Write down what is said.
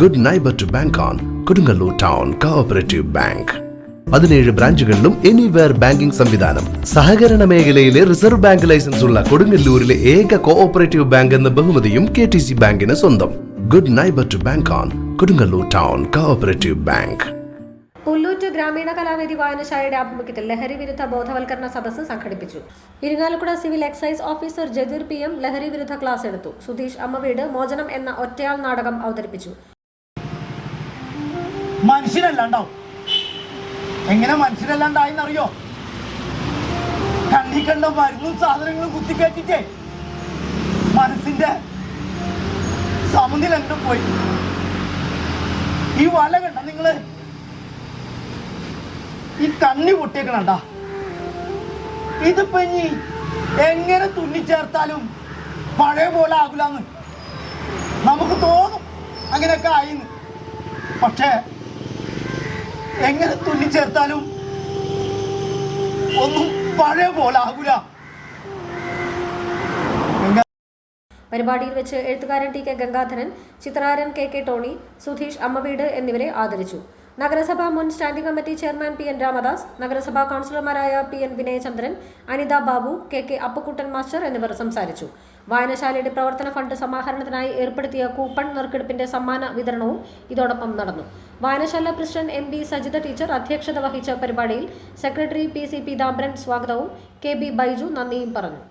Good neighbour to bank on Kodungallur town cooperative bank പതിനേഴ് ബ്രാഞ്ചുകളിലും anywhere banking സംവിധാനം. സഹകരണ മേഖലയിലെ റിസർവ് ബാങ്ക് ലൈസൻസ് ഉള്ള കൊടുങ്ങല്ലൂരിലെ ഏക കോഓപ്പറേറ്റീവ് ബാങ്ക് എന്ന ബഹുമതിയും കെ ടി സി ബാങ്കിന് സ്വന്തം. Good neighbour to bank on Kodungallur town cooperative bank Pullut ഗ്രാമീണ കലാവേദി വായനശാലയുടെ ആഭിമുഖ്യത്തിൽ ലഹരി വിരുദ്ധ ബോധവൽക്കരണ സദസ്സ് സംഘടിപ്പിച്ചു. Irinjalakuda civil excise officer Jathir P M ലഹരി വിരുദ്ധ ക്ലാസ് എടുത്തു. സുധീഷ് അമ്മവീട് മോചനം എന്ന ഒറ്റയാൾ നാടകം അവതരിപ്പിച്ചു. മനുഷ്യനല്ലാണ്ടാവും. എങ്ങനെ മനുഷ്യനല്ലാണ്ടായെന്നറിയോ? കണ്ണി കണ്ട മരുന്നും സാധനങ്ങളും കുത്തിക്കയറ്റിട്ടേ മനസ്സിന്റെ സമനിലണ്ട് പോയി. ഈ വല കണ്ട നിങ്ങൾ ഈ കണ്ണി പൊട്ടിയേക്കണണ്ട? ഇതിപ്പോ ഇനി എങ്ങനെ തുന്നിച്ചേർത്താലും പഴയ പോലെ ആകില്ലെന്ന് നമുക്ക് തോന്നും അങ്ങനെയൊക്കെ ആയിന്ന്. പക്ഷേ എങ്ങനെ തുന്നിച്ചേർത്താലും ഒന്നും പഴയ പോലെ ആകൂല. പരിപാടിയിൽ വെച്ച് എഴുത്തുകാരൻ T K Gangadharan ചിത്രാരൻ K K Tony Sudheesh അമ്മവീട് എന്നിവരെ ആദരിച്ചു. നഗരസഭാ മുൻ standing committee chairman P N Ramadas നഗരസഭാ കൗൺസിലർമാരായ P N Vinayachandran Anitha Babu K K Appukuttan master എന്നിവർ സംസാരിച്ചു. വായനശാലയുടെ പ്രവർത്തന ഫണ്ട് സമാഹരണത്തിനായി ഏർപ്പെടുത്തിയ കൂപ്പൺ നറുക്കെടുപ്പിന്റെ സമ്മാന വിതരണവും ഇതോടൊപ്പം നടന്നു. വായനശാല president M B Sajitha teacher അധ്യക്ഷത വഹിച്ച പരിപാടിയിൽ secretary P C P Peethambaran സ്വാഗതവും കെ ബി ബൈജു നന്ദിയും പറഞ്ഞു.